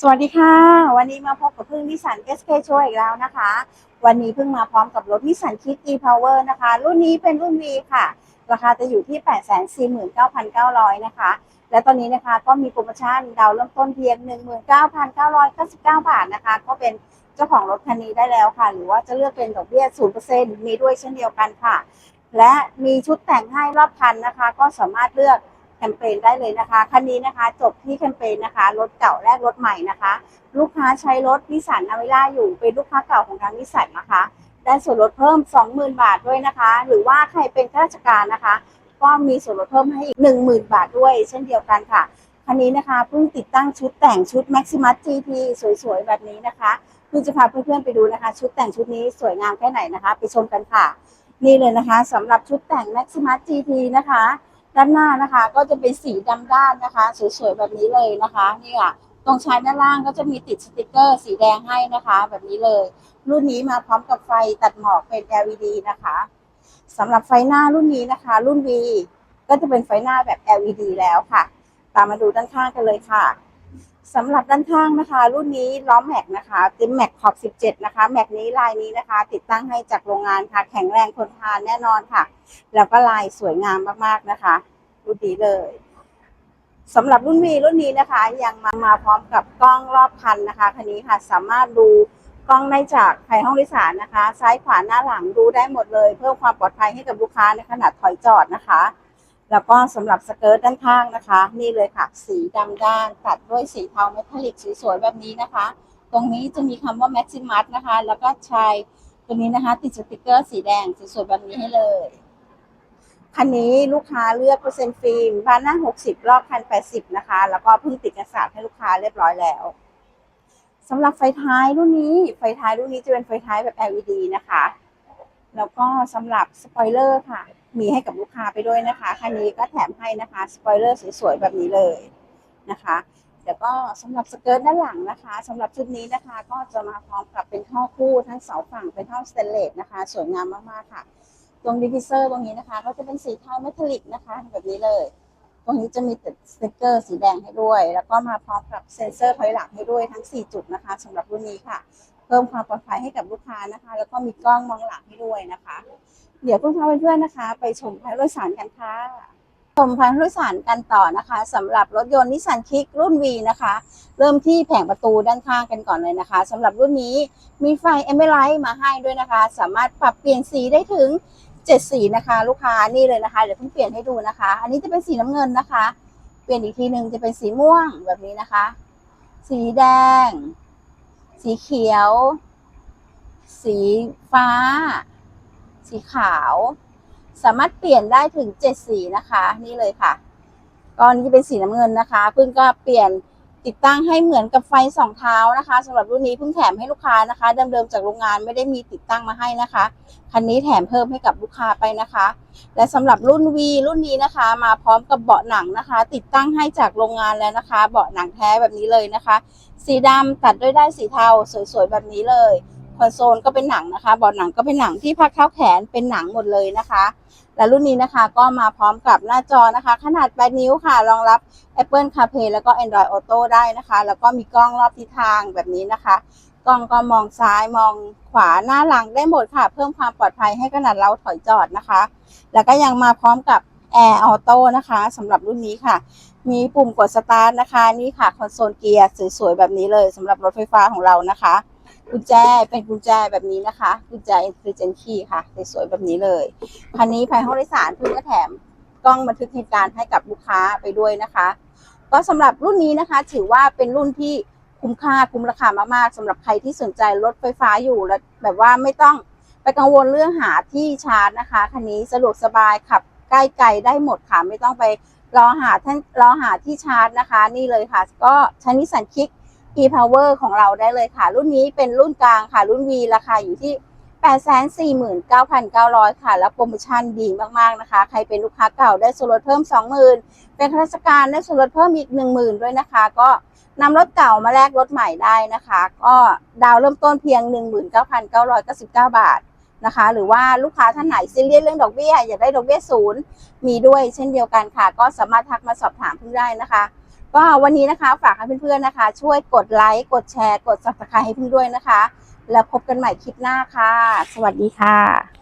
สวัสดีค่ะ วันนี้มาพบกับพึ่งนิสัน SK Show อีกแล้วนะคะ วันนี้พิ่งมาพร้อมกับรถนิสันคิก e-power นะคะ รุ่นนี้เป็นรุ่น V ค่ะ ราคาจะอยู่ที่ 849,900 นะคะ และตอนนี้นะคะก็มีโปรโมชั่นดาวน์เริ่มต้นเพียง 19,999 บาทนะคะ ก็เป็นเจ้าของรถคันนี้ได้แล้วค่ะ หรือว่าจะเลือกเป็นดอกเบี้ย 0%มีด้วยเช่นเดียวกันค่ะ และมีชุดแต่งให้รอบคันนะคะ ก็สามารถเลือก แคมเปญได้เลยนะคะ คันนี้นะคะ จบที่แคมเปญนะคะ รถเก่าแลกรถใหม่นะคะ ลูกค้าใช้รถนิสสันนาวิล่าอยู่ เป็นลูกค้าเก่าของทางนิสสันนะคะ ได้ส่วนลดเพิ่ม 20,000 บาทด้วยนะคะ หรือว่าใครเป็นข้าราชการนะคะ ก็มีส่วนลดเพิ่มให้อีก 10,000 บาทด้วย เช่นเดียวกันค่ะ คันนี้นะคะเพิ่งติดตั้งชุดแต่งชุด Maximus GT สวยๆ แบบนี้นะคะเพิ่งจะพาเพื่อนๆไปดูนะคะ ชุดแต่งชุดนี้สวยงามแค่ไหนนะคะ ไปชมกันค่ะ นี่เลยนะคะสำหรับชุดแต่ง Maximus GT นะคะ ด้านหน้านะคะ ก็จะเป็นสีดำด้านนะคะ สวยๆแบบนี้เลยนะคะนี่ค่ะตรงชายด้านล่างก็จะมีติดสติกเกอร์ สีแดงให้นะคะ แบบนี้เลย รุ่นนี้มาพร้อมกับไฟตัดหมอกเป็น LED นะคะสำหรับไฟหน้ารุ่นนี้นะคะ รุ่น V ก็จะเป็นไฟหน้าแบบ LED แล้วค่ะ ตามมาดูด้านข้างกันเลยค่ะ สำหรับด้านข้างนะคะ รุ่นนี้ล้อแม็กนะคะติมแม็กขอบ 17 นะคะ แม็กนี้ลายนี้นะคะ ติดตั้งให้จากโรงงานค่ะ แข็งแรงทนทานแน่นอนค่ะ แล้วก็ลายสวยงามมากๆนะคะ รุ่นนี้เลยสำหรับรุ่น V รุ่นนี้นะคะ ยังมามาพร้อมกับกล้องรอบคันนะคะคันนี้ค่ะสามารถดูกล้องได้จากภายห้องโดยสารนะคะ ซ้ายขวาหน้าหลังดูได้หมดเลย เพิ่มความปลอดภัยให้กับลูกค้าในขณะถอยจอดนะคะ แล้วก็สำหรับสเกิร์ตด้านข้างนะคะ นี่เลยค่ะ สีดำด้านตัดด้วยสีเทาเมทัลลิกสวยๆแบบนี้นะคะ ตรงนี้จะมีคำว่า Maximus นะคะ แล้วก็ชายตัวนี้นะคะ ติดสติกเกอร์สีแดงสวยๆแบบนี้ให้เลย คันนี้ลูกค้าเลือกเปอร์เซ็นต์ฟิล์มบ้านหน้า 60 รอบคัน 80 นะคะ แล้วก็เพิ่งติดกระสาบให้ลูกค้าเรียบร้อยแล้วสำหรับไฟท้ายรุ่นนี้ ไฟท้ายรุ่นนี้จะเป็นไฟท้ายแบบ LED นะคะ แล้วก็สำหรับสปอยเลอร์ค่ะ มีให้กับลูกค้าไปด้วยนะคะคันนี้ก็แถมให้นะคะสปอยเลอร์สวยๆแบบนี้เลยนะคะเดี๋ยวก็สำหรับสเกิร์ตด้านหลังนะคะสำหรับชุดนี้นะคะ ก็จะมาพร้อมกับเป็นท่อคู่ทั้งสองฝั่งเป็นท่อสเตนเลสนะคะ สวยงามมากๆค่ะ ตรงดิฟิเซอร์ตรงนี้นะคะ ก็จะเป็นสีเทาเมทัลลิกนะคะ แบบนี้เลย ตรงนี้จะมีติดสติกเกอร์สีแดงให้ด้วย แล้วก็มาพร้อมกับเซ็นเซอร์ถอยหลังให้ด้วยทั้ง 4 จุดนะคะสำหรับรุ่นนี้ค่ะ เพิ่มความปลอดภัยให้กับลูกค้านะคะ แล้วก็มีกล้องมองหลังให้ด้วยนะคะ เดี๋ยวเพื่อนๆเพื่อนๆนะคะ ไปชมภายรถโดยสารกันค่ะชมภายรถโดยสารกันต่อนะคะสำหรับรถยนต์นิสสันคิกรุ่น V นะคะ เริ่มที่แผงประตูด้านข้างกันก่อนเลยนะคะสำหรับรุ่นนี้มีไฟเอเม l ไลท์มาให้ด้วยนะคะ สามารถปรับเปลี่ยนสีได้ถึง7สีนะคะ ลูกค้านี่เลยนะคะเดี๋ยวเพิ่งเปลี่ยนให้ดูนะคะ อันนี้จะเป็นสีน้ำเงินนะคะ เปลี่ยนอีกทีหนึ่งจะเป็นสีม่วงแบบนี้นะคะ สีแดง สีเขียว สีฟ้า สีขาว สามารถเปลี่ยนได้ถึง7สีนะคะ นี่เลยค่ะก็อันนี้เป็นสีน้ำเงินนะคะเพิ่งก็เปลี่ยนติดตั้งให้เหมือนกับไฟสองเท้านะคะสำหรับรุ่นนี้เพิ่งแถมให้ลูกค้านะคะ เดิมๆจากโรงงานไม่ได้มีติดตั้งมาให้นะคะคันนี้แถมเพิ่มให้กับลูกค้าไปนะคะ และสำหรับรุ่น V รุ่นนี้นะคะ มาพร้อมกับเบาะหนังนะคะ ติดตั้งให้จากโรงงานแล้วนะคะ เบาะหนังแท้แบบนี้เลยนะคะ สีดำตัดด้วยได้ายสีเทาสวยๆแบบนี้เลย คอนโซลก็เป็นหนังนะคะบาะหนังก็เป็นหนังที่พักเท้าแขนเป็นหนังหมดเลยนะคะ และรุ่นนี้นะคะก็มาพร้อมกับหน้าจอนะคะ ขนาด 8 นิ้วค่ะ รองรับ Apple CarPlay แล้วก็ Android Auto ได้นะคะ แล้วก็มีกล้องรอบทิศทางแบบนี้นะคะ กล้องก็มองซ้ายมองขวาหน้าหลังได้หมดค่ะ เพิ่มความปลอดภัยให้ขนาดเราถอยจอดนะคะ แล้วก็ยังมาพร้อมกับ Air Auto นะคะสำหรับรุ่นนี้ค่ะ มีปุ่มกดสตาร์ทนะคะ นี่ค่ะคอนโซลเกียร์สวยๆแบบนี้เลยสำหรับรถไฟฟ้าของเรานะคะ กุญแจเป็นกุญแจแบบนี้นะคะกุญแจ intelligent key ค่ะสวยๆแบบนี้เลยคันนี้ภายห้องโดยสารเพิ่งก็แถมกล้องบันทึกเหตุการณ์ให้กับลูกค้าไปด้วยนะคะ ก็สำหรับรุ่นนี้นะคะ ถือว่าเป็นรุ่นที่คุ้มค่าคุ้มราคามากๆสำหรับใครที่สนใจรถไฟฟ้าอยู่แล้วแบบว่าไม่ต้องไปกังวลเรื่องหาที่ชาร์จนะคะคันนี้สะดวกสบายขับใกล้ไกลได้หมดค่ะไม่ต้องไปรอหาท่านรอหาที่ชาร์จนะคะ นี่เลยค่ะ ก็ใช้นิสสันคิก e-power ของเราได้เลยค่ะ รุ่นนี้เป็นรุ่นกลางค่ะ รุ่น V ราคาอยู่ที่ 849,900 ค่ะ แล้วโปรโมชั่นดีมากๆนะคะ ใครเป็นลูกค้าเก่าได้ส่วนลดเพิ่ม 20,000 เป็นข้าราชการได้ส่วนลดเพิ่มอีก 10,000 ด้วยนะคะ ก็นำรถเก่ามาแลกรถใหม่ได้นะคะ ก็ดาวเริ่มต้นเพียง 19,999 บาทนะคะ หรือว่าลูกค้าท่านไหนซีเรียสเรื่องดอกเบี้ยอยากได้ดอกเบี้ยศูนย์มีด้วยเช่นเดียวกันค่ะ ก็สามารถทักมาสอบถามเพิ่งได้นะคะ ก็วันนี้นะคะฝากให้เพื่อนๆนะคะ ช่วยกดไลค์กดแชร์ กด subscribe ให้เพื่อนด้วยนะคะ แล้วพบกันใหม่คลิปหน้าค่ะ สวัสดีค่ะ